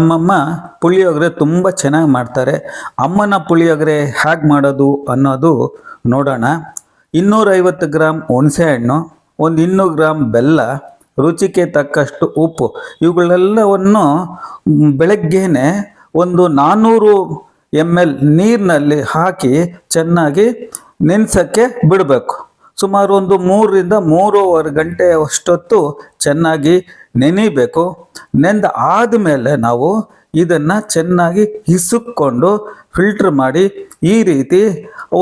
ನಮ್ಮಮ್ಮ ಪುಳಿಯೋಗರೆ ತುಂಬ ಚೆನ್ನಾಗಿ ಮಾಡ್ತಾರೆ. ಅಮ್ಮನ ಪುಳಿಯೋಗರೆ ಹೇಗೆ ಮಾಡೋದು ಅನ್ನೋದು ನೋಡೋಣ. ಇನ್ನೂರೈವತ್ತು ಗ್ರಾಮ್ ಹುಣಸೆಹಣ್ಣು ಒಂದು ಇನ್ನೂರು ಗ್ರಾಮ್ ಬೆಲ್ಲ, ರುಚಿಗೆ ತಕ್ಕಷ್ಟು ಉಪ್ಪು, ಇವುಗಳೆಲ್ಲವನ್ನು ಬೆಳಗ್ಗೆನೆ ಒಂದು ನಾನ್ನೂರು ಎಂ ಎಲ್ ನೀರಿನಲ್ಲಿ ಹಾಕಿ ಚೆನ್ನಾಗಿ ನೆನೆಸೋಕ್ಕೆ ಬಿಡಬೇಕು. ಸುಮಾರು ಒಂದು ಮೂರರಿಂದ ಮೂರುವರೆ ಗಂಟೆ ಅಷ್ಟೊತ್ತು ಚೆನ್ನಾಗಿ ನೆನಿಬೇಕು. ನೆಂದ ಆದಮೇಲೆ ನಾವು ಇದನ್ನು ಚೆನ್ನಾಗಿ ಹಿಸುಕ್ಕೊಂಡು ಫಿಲ್ಟ್ರ್ ಮಾಡಿ ಈ ರೀತಿ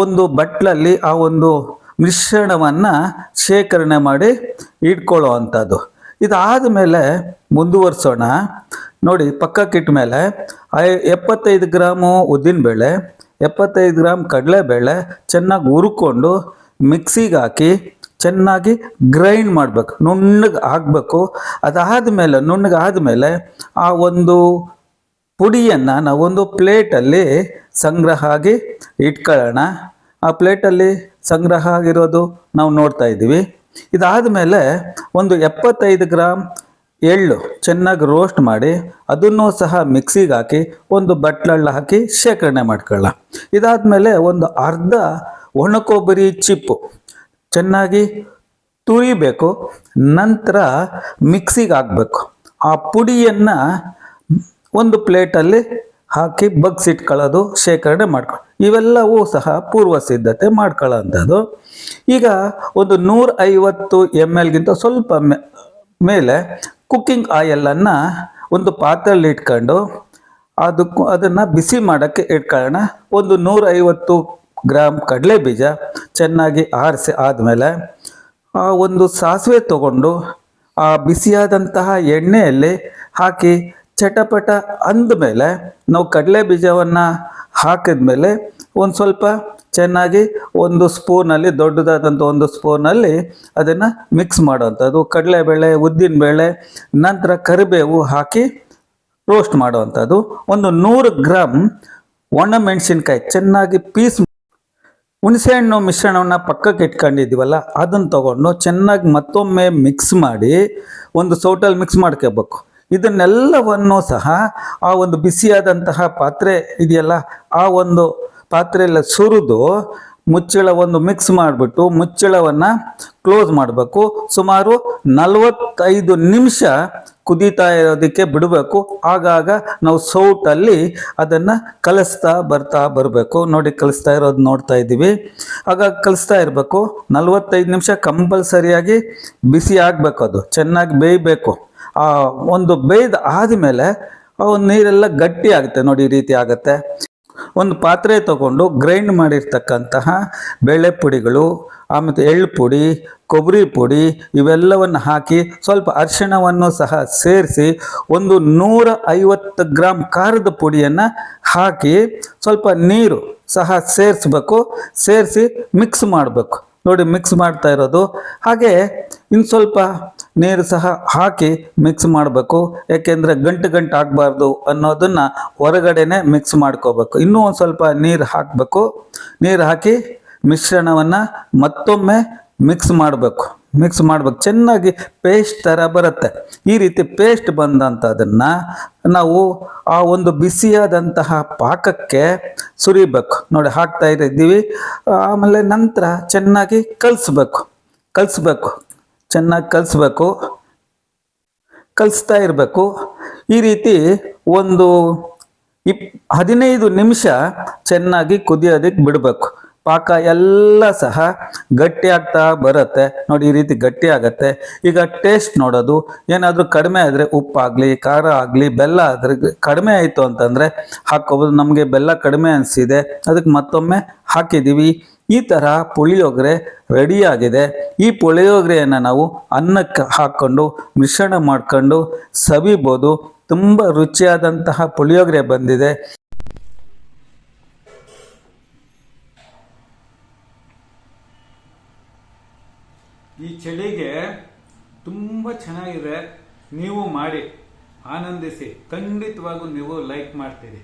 ಒಂದು ಬಟ್ಲಲ್ಲಿ ಆ ಒಂದು ಮಿಶ್ರಣವನ್ನು ಶೇಖರಣೆ ಮಾಡಿ ಇಟ್ಕೊಳ್ಳೋ ಅಂಥದ್ದು ಇದಾದ ಮೇಲೆ ಮುಂದುವರಿಸೋಣ. ನೋಡಿ ಪಕ್ಕಕ್ಕಿಟ್ಟ ಮೇಲೆ ಎಪ್ಪತ್ತೈದು ಗ್ರಾಮು ಉದ್ದಿನಬೇಳೆ, ಎಪ್ಪತ್ತೈದು ಗ್ರಾಮ್ ಕಡಲೆಬೇಳೆ ಚೆನ್ನಾಗಿ ಹುರ್ಕೊಂಡು ಮಿಕ್ಸಿಗೆ ಹಾಕಿ ಚೆನ್ನಾಗಿ ಗ್ರೈಂಡ್ ಮಾಡಬೇಕು. ನುಣ್ಣಗೆ ಹಾಕಬೇಕು. ಅದಾದಮೇಲೆ ನುಣ್ಣಗೆ ಆದಮೇಲೆ ಆ ಒಂದು ಪುಡಿಯನ್ನು ನಾವೊಂದು ಪ್ಲೇಟಲ್ಲಿ ಸಂಗ್ರಹ ಆಗಿ ಇಟ್ಕೊಳ್ಳೋಣ. ಆ ಪ್ಲೇಟಲ್ಲಿ ಸಂಗ್ರಹ ಆಗಿರೋದು ನಾವು ನೋಡ್ತಾ ಇದ್ದೀವಿ. ಇದಾದ ಮೇಲೆ ಒಂದು ಎಪ್ಪತ್ತೈದು ಗ್ರಾಮ್ ಎಳ್ಳು ಚೆನ್ನಾಗಿ ರೋಸ್ಟ್ ಮಾಡಿ ಅದನ್ನು ಸಹ ಮಿಕ್ಸಿಗೆ ಹಾಕಿ ಒಂದು ಬಟ್ಲಲ್ಲಿ ಹಾಕಿ ಶೇಖರಣೆ ಇದಾದ ಇದಾದಮೇಲೆ ಒಂದು ಅರ್ಧ ಒಣ ಕೊಬ್ಬರಿ ಚಿಪ್ಪು ಚೆನ್ನಾಗಿ ತುರಿಬೇಕು, ನಂತರ ಮಿಕ್ಸಿಗೆ ಹಾಕಬೇಕು. ಆ ಪುಡಿಯನ್ನು ಒಂದು ಪ್ಲೇಟಲ್ಲಿ ಹಾಕಿ ಬಗ್ಸಿಟ್ಕೊಳ್ಳೋದು, ಶೇಖರಣೆ ಮಾಡ್ಕೊಳ್ಳಿ ಇವೆಲ್ಲವೂ ಸಹ ಪೂರ್ವ ಸಿದ್ಧತೆ ಮಾಡ್ಕೊಳ್ಳೋಂಥದ್ದು. ಈಗ ಒಂದು ನೂರ ಐವತ್ತು ಎಂ ಎಲ್ಗಿಂತ ಸ್ವಲ್ಪ ಮೇಲೆ ಕುಕ್ಕಿಂಗ್ ಆಯಿಲನ್ನು ಒಂದು ಪಾತ್ರೆಯಲ್ಲಿ ಇಟ್ಕೊಂಡು ಅದಕ್ಕೂ ಅದನ್ನು ಬಿಸಿ ಮಾಡೋಕ್ಕೆ ಇಟ್ಕೊಳ್ಳೋಣ ಒಂದು ನೂರೈವತ್ತು ಗ್ರಾಮ್ ಕಡಲೆ ಬೀಜ ಚೆನ್ನಾಗಿ ಆರಿಸಿ ಆದಮೇಲೆ ಒಂದು ಸಾಸಿವೆ ತಗೊಂಡು ಆ ಬಿಸಿಯಾದಂತಹ ಎಣ್ಣೆಯಲ್ಲಿ ಹಾಕಿ ಚಟಪಟ ಅಂದಮೇಲೆ ನಾವು ಕಡಲೆ ಬೀಜವನ್ನು ಹಾಕಿದ್ಮೇಲೆ ಒಂದು ಸ್ವಲ್ಪ ಚೆನ್ನಾಗಿ ಒಂದು ಸ್ಪೂನಲ್ಲಿ, ದೊಡ್ಡದಾದಂಥ ಒಂದು ಸ್ಪೂನಲ್ಲಿ ಅದನ್ನು ಮಿಕ್ಸ್ ಮಾಡುವಂಥದ್ದು. ಕಡಲೆಬೇಳೆ, ಉದ್ದಿನಬೇಳೆ, ನಂತರ ಕರಿಬೇವು ಹಾಕಿ ರೋಸ್ಟ್ ಮಾಡುವಂಥದ್ದು. ಒಂದು ನೂರು ಗ್ರಾಮ್ ಒಣ ಮೆಣಸಿನ್ಕಾಯಿ ಚೆನ್ನಾಗಿ ಪೀಸ್ ಹುಣಸೆಹಣ್ಣು ಮಿಶ್ರಣವನ್ನು ಪಕ್ಕಕ್ಕೆ ಇಟ್ಕೊಂಡಿದ್ದೀವಲ್ಲ, ಅದನ್ನು ತಗೊಂಡು ಚೆನ್ನಾಗಿ ಮತ್ತೊಮ್ಮೆ ಮಿಕ್ಸ್ ಮಾಡಿ ಒಂದು ಸೌಟಲ್ಲಿ ಮಿಕ್ಸ್ ಮಾಡ್ಕೋಬೇಕು ಇದನ್ನೆಲ್ಲವನ್ನು ಸಹ ಆ ಒಂದು ಬಿಸಿಯಾದಂತಹ ಪಾತ್ರೆ ಇದೆಯಲ್ಲ, ಆ ಒಂದು ಪಾತ್ರೆಯಲ್ಲಿ ಸುರಿದು ಮುಚ್ಚಳವನ್ನು ಮಿಕ್ಸ್ ಮಾಡಿಬಿಟ್ಟು ಮುಚ್ಚಳವನ್ನು ಕ್ಲೋಸ್ ಮಾಡಬೇಕು. ಸುಮಾರು ನಲವತ್ತೈದು ನಿಮಿಷ ಕುದೀತಾ ಇರೋದಕ್ಕೆ ಬಿಡಬೇಕು. ಆಗಾಗ ನಾವು ಸೌಟಲ್ಲಿ ಅದನ್ನು ಕಲಿಸ್ತಾ ಬರ್ತಾ ಬರಬೇಕು. ನೋಡಿ ಕಲಿಸ್ತಾ ಇರೋದು ನೋಡ್ತಾ ಇದ್ದೀವಿ. ಆಗ ಕಲಿಸ್ತಾ ಇರಬೇಕು. ನಲವತ್ತೈದು ನಿಮಿಷ ಕಂಪಲ್ಸರಿಯಾಗಿ ಬಿಸಿ ಆಗಬೇಕು ಅದು. ಚೆನ್ನಾಗಿ ಬೇಯಬೇಕು. ಆ ಒಂದು ಬೇಯ್ದು ಆದಮೇಲೆ ಒಂದು ನೀರೆಲ್ಲ ಗಟ್ಟಿ ಆಗುತ್ತೆ ನೋಡಿ ಈ ರೀತಿ ಆಗುತ್ತೆ. ಒಂದು ಪಾತ್ರೆ ತಗೊಂಡು ಗ್ರೈಂಡ್ ಮಾಡಿರ್ತಕ್ಕಂತಹ ಬೇಳೆ ಪುಡಿಗಳು, ಆಮೇಲೆ ಎಳ್ಳು ಪುಡಿ, ಕೊಬ್ಬರಿ ಪುಡಿ ಇವೆಲ್ಲವನ್ನು ಹಾಕಿ ಸ್ವಲ್ಪ ಅರಿಶಿಣವನ್ನು ಸಹ ಸೇರಿಸಿ ಒಂದು ನೂರ ಐವತ್ತು ಗ್ರಾಮ್ ಖಾರದ ಪುಡಿಯನ್ನು ಹಾಕಿ ಸ್ವಲ್ಪ ನೀರು ಸಹ ಸೇರಿಸ್ಬೇಕು, ಸೇರಿಸಿ ಮಿಕ್ಸ್ ಮಾಡಬೇಕು. ನೋಡಿ ಮಿಕ್ಸ್ ಮಾಡ್ತಾ ಇರೋದು. ಹಾಗೆ ಇನ್ನು ಸ್ವಲ್ಪ ನೀರು ಸಹ ಹಾಕಿ ಮಿಕ್ಸ್ ಮಾಡಬೇಕು. ಯಾಕೆಂದರೆ ಗಂಟು ಗಂಟು ಆಗಬಾರ್ದು ಅನ್ನೋದನ್ನು ಹೊರಗಡೆನೆ ಮಿಕ್ಸ್ ಮಾಡ್ಕೋಬೇಕು. ಇನ್ನೂ ಒಂದು ಸ್ವಲ್ಪ ನೀರು ಹಾಕಬೇಕು. ನೀರು ಹಾಕಿ ಮಿಶ್ರಣವನ್ನು ಮತ್ತೊಮ್ಮೆ ಮಿಕ್ಸ್ ಮಾಡಬೇಕು. ಮಿಕ್ಸ್ ಮಾಡ್ಬೇಕು. ಚೆನ್ನಾಗಿ ಪೇಸ್ಟ್ ಥರ ಬರುತ್ತೆ. ಈ ರೀತಿ ಪೇಸ್ಟ್ ಬಂದಂಥದನ್ನು ನಾವು ಆ ಒಂದು ಬಿಸಿಯಾದಂತಹ ಪಾಕಕ್ಕೆ ಸುರಿಬೇಕು. ನೋಡಿ ಹಾಕ್ತಾ ಇದ್ದೀವಿ. ಆಮೇಲೆ ನಂತರ ಚೆನ್ನಾಗಿ ಕಲಿಸ್ಬೇಕು. ಕಲಿಸ್ಬೇಕು. ಚೆನ್ನಾಗಿ ಕಲಿಸ್ಬೇಕು ಕಲಿಸ್ತಾ ಇರಬೇಕು. ಈ ರೀತಿ ಒಂದು ಇಪ್ ಹದಿನೈದು ನಿಮಿಷ ಚೆನ್ನಾಗಿ ಕುದಿಯೋದಕ್ಕೆ ಬಿಡಬೇಕು. ಪಾಕ ಎಲ್ಲ ಸಹ ಗಟ್ಟಿ ಆಗ್ತಾ ಬರುತ್ತೆ. ನೋಡಿ, ಈ ರೀತಿ ಗಟ್ಟಿ ಆಗತ್ತೆ. ಈಗ ಟೇಸ್ಟ್ ನೋಡೋದು, ಏನಾದರೂ ಕಡಿಮೆ ಆದರೆ ಉಪ್ಪಾಗಲಿ, ಖಾರ ಆಗಲಿ, ಬೆಲ್ಲ ಆದರೆ ಕಡಿಮೆ ಆಯಿತು ಅಂತಂದರೆ ಹಾಕೋಬೋದು ನಮಗೆ ಬೆಲ್ಲ ಕಡಿಮೆ ಅನಿಸಿದೆ. ಅದಕ್ಕೆ ಮತ್ತೊಮ್ಮೆ ಹಾಕಿದ್ದೀವಿ. ಈ ಥರ ಪುಳಿಯೋಗರೆ ರೆಡಿಯಾಗಿದೆ ಈ ಪುಳಿಯೋಗರೆಯನ್ನು ನಾವು ಅನ್ನಕ್ಕೆ ಹಾಕ್ಕೊಂಡು, ಮಿಶ್ರಣ ಮಾಡ್ಕೊಂಡು ಸವಿಬೋದು. ತುಂಬ ರುಚಿಯಾದಂತಹ ಪುಳಿಯೋಗರೆ ಬಂದಿದೆ. ಈ ಚಳಿಗೆ ತುಂಬ ಚೆನ್ನಾಗಿದೆ. ನೀವು ಮಾಡಿ ಆನಂದಿಸಿ. ಖಂಡಿತವಾಗೂ ನೀವು ಲೈಕ್ ಮಾಡ್ತೀರಿ.